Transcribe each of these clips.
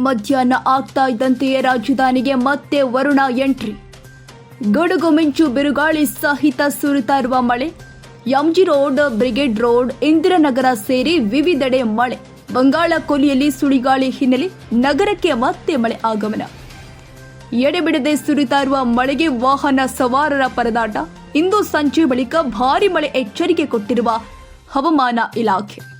ಮಧ್ಯಾಹ್ನ ಆಗ್ತಾ ಇದ್ದಂತೆಯೇ ರಾಜಧಾನಿಗೆ ಮತ್ತೆ ವರುಣ ಎಂಟ್ರಿ. ಗಡುಗು ಮಿಂಚು ಬಿರುಗಾಳಿ ಸಹಿತ ಸುರಿತಾ ಇರುವ ಮಳೆ. MG road, brigade road, Indiranagar ಸೇರಿ ವಿವಿಧೆಡೆ ಮಳೆ. ಬಂಗಾಳ ಕೊಲಿಯಲ್ಲಿ ಸುಳಿಗಾಳಿ ಹಿನ್ನೆಲೆ ನಗರಕ್ಕೆ ಮತ್ತೆ ಮಳೆ ಆಗಮನ. ಎಡೆಬಿಡದೆ ಸುರಿತಾ ಇರುವ ಮಳೆಗೆ ವಾಹನ ಸವಾರರ ಪರದಾಟ. ಇಂದು ಸಂಜೆ ಬಳಿಕ ಭಾರಿ ಮಳೆ ಎಚ್ಚರಿಕೆ ಕೊಟ್ಟಿರುವ ಹವಾಮಾನ ಇಲಾಖೆ.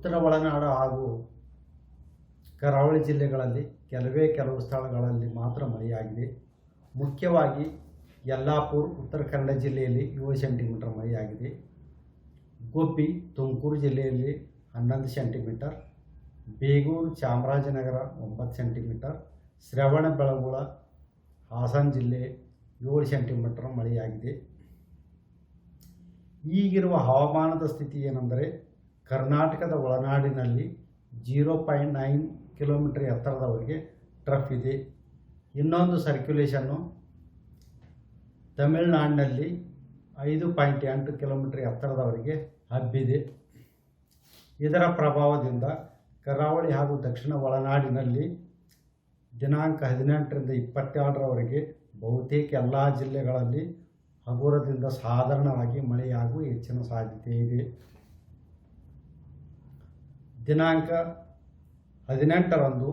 ಉತ್ತರ ಒಳನಾಡು ಹಾಗೂ ಕರಾವಳಿ ಜಿಲ್ಲೆಗಳಲ್ಲಿ ಕೆಲವೇ ಕೆಲವು ಸ್ಥಳಗಳಲ್ಲಿ ಮಾತ್ರ ಮಳೆಯಾಗಿದೆ. ಮುಖ್ಯವಾಗಿ ಯಲ್ಲಾಪುರ್, ಉತ್ತರ ಕನ್ನಡ ಜಿಲ್ಲೆಯಲ್ಲಿ ಏಳು ಸೆಂಟಿಮೀಟರ್ ಮಳೆಯಾಗಿದೆ. ಗೋಪಿ ತುಮಕೂರು ಜಿಲ್ಲೆಯಲ್ಲಿ ಹನ್ನೊಂದು ಸೆಂಟಿಮೀಟರ್, ಬೇಗೂರು, ಚಾಮರಾಜನಗರ ಒಂಬತ್ತು ಸೆಂಟಿಮೀಟರ್, ಶ್ರವಣ, ಬೆಳಗೊಳ, ಹಾಸನ ಜಿಲ್ಲೆ ಏಳು ಸೆಂಟಿಮೀಟರ್ ಮಳೆಯಾಗಿದೆ. ಈಗಿರುವ ಹವಾಮಾನದ ಸ್ಥಿತಿ ಏನೆಂದರೆ ಕರ್ನಾಟಕದ ಒಳನಾಡಿನಲ್ಲಿ ಜೀರೋ ಪಾಯಿಂಟ್ ನೈನ್ ಕಿಲೋಮೀಟ್ರ್ ಎತ್ತರದವರೆಗೆ ಟ್ರಫ್ ಇದೆ. ಇನ್ನೊಂದು ಸರ್ಕ್ಯುಲೇಷನ್ನು ತಮಿಳುನಾಡಿನಲ್ಲಿ ಐದು ಪಾಯಿಂಟ್ ಎಂಟು ಕಿಲೋಮೀಟ್ರ್ ಎತ್ತರದವರೆಗೆ ಹಬ್ಬಿದೆ. ಇದರ ಪ್ರಭಾವದಿಂದ ಕರಾವಳಿ ಹಾಗೂ ದಕ್ಷಿಣ ಒಳನಾಡಿನಲ್ಲಿ ದಿನಾಂಕ ಹದಿನೆಂಟರಿಂದ ಇಪ್ಪತ್ತೆರಡರವರೆಗೆ ಬಹುತೇಕ ಎಲ್ಲ ಜಿಲ್ಲೆಗಳಲ್ಲಿ ಹಗುರದಿಂದ ಸಾಧಾರಣವಾಗಿ ಮಳೆಯಾಗುವ ಹೆಚ್ಚಿನ ಸಾಧ್ಯತೆ ಇದೆ. ದಿನಾಂಕ ಹದಿನೆಂಟರಂದು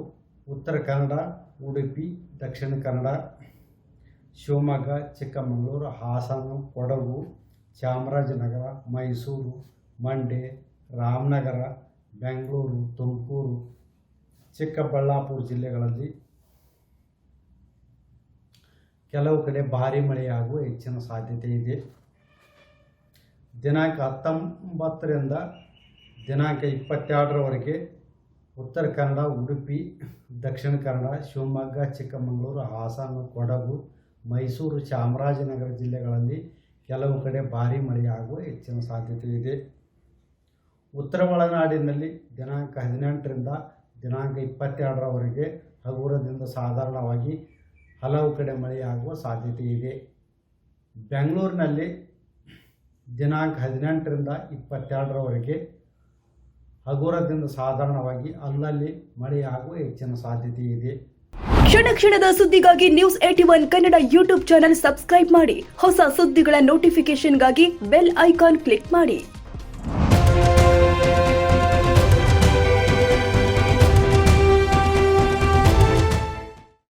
ಉತ್ತರ ಕನ್ನಡ, ಉಡುಪಿ, ದಕ್ಷಿಣ ಕನ್ನಡ, ಶಿವಮೊಗ್ಗ, ಚಿಕ್ಕಮಗಳೂರು, ಹಾಸನ, ಕೊಡಗು, ಚಾಮರಾಜನಗರ, ಮೈಸೂರು, ಮಂಡ್ಯ, ರಾಮನಗರ, ಬೆಂಗಳೂರು, ತುಮಕೂರು, ಚಿಕ್ಕಬಳ್ಳಾಪುರ ಜಿಲ್ಲೆಗಳಲ್ಲಿ ಕೆಲವು ಕಡೆ ಭಾರಿ ಮಳೆಯಾಗುವ ಹೆಚ್ಚಿನ ಸಾಧ್ಯತೆ ಇದೆ. ದಿನಾಂಕ ಹತ್ತೊಂಬತ್ತರಿಂದ ದಿನಾಂಕ ಇಪ್ಪತ್ತೆರಡರವರೆಗೆ ಉತ್ತರ ಕನ್ನಡ, ಉಡುಪಿ, ದಕ್ಷಿಣ ಕನ್ನಡ, ಶಿವಮೊಗ್ಗ, ಚಿಕ್ಕಮಗಳೂರು, ಹಾಸನ, ಕೊಡಗು, ಮೈಸೂರು, ಚಾಮರಾಜನಗರ ಜಿಲ್ಲೆಗಳಲ್ಲಿ ಕೆಲವು ಕಡೆ ಭಾರೀ ಮಳೆಯಾಗುವ ಹೆಚ್ಚಿನ ಸಾಧ್ಯತೆ ಇದೆ. ಉತ್ತರ ಒಳನಾಡಿನಲ್ಲಿ ದಿನಾಂಕ ಹದಿನೆಂಟರಿಂದ ದಿನಾಂಕ ಇಪ್ಪತ್ತೆರಡರವರೆಗೆ ಹಗುರದಿಂದ ಸಾಧಾರಣವಾಗಿ ಹಲವು ಕಡೆ ಮಳೆಯಾಗುವ ಸಾಧ್ಯತೆ ಇದೆ. ಬೆಂಗಳೂರಿನಲ್ಲಿ ದಿನಾಂಕ ಹದಿನೆಂಟರಿಂದ ಇಪ್ಪತ್ತೆರಡರವರೆಗೆ ಹಗುರದಿಂದ ಸಾಧಾರಣವಾಗಿ ಅಲ್ಲಲ್ಲಿ ಮಳೆಯಾಗುವ ಹೆಚ್ಚಿನ ಸಾಧ್ಯತೆ ಇದೆ. ಕ್ಷಣ ಕ್ಷಣದ ಸುದ್ದಿಗಾಗಿ news eighty one Kannada YouTube channel subscribe ಮಾಡಿ. ಹೊಸ ಸುದ್ದಿಗಳ ನೋಟಿಫಿಕೇಶನ್ಗಾಗಿ ಬೆಲ್ ಐಕಾನ್ ಕ್ಲಿಕ್ ಮಾಡಿ.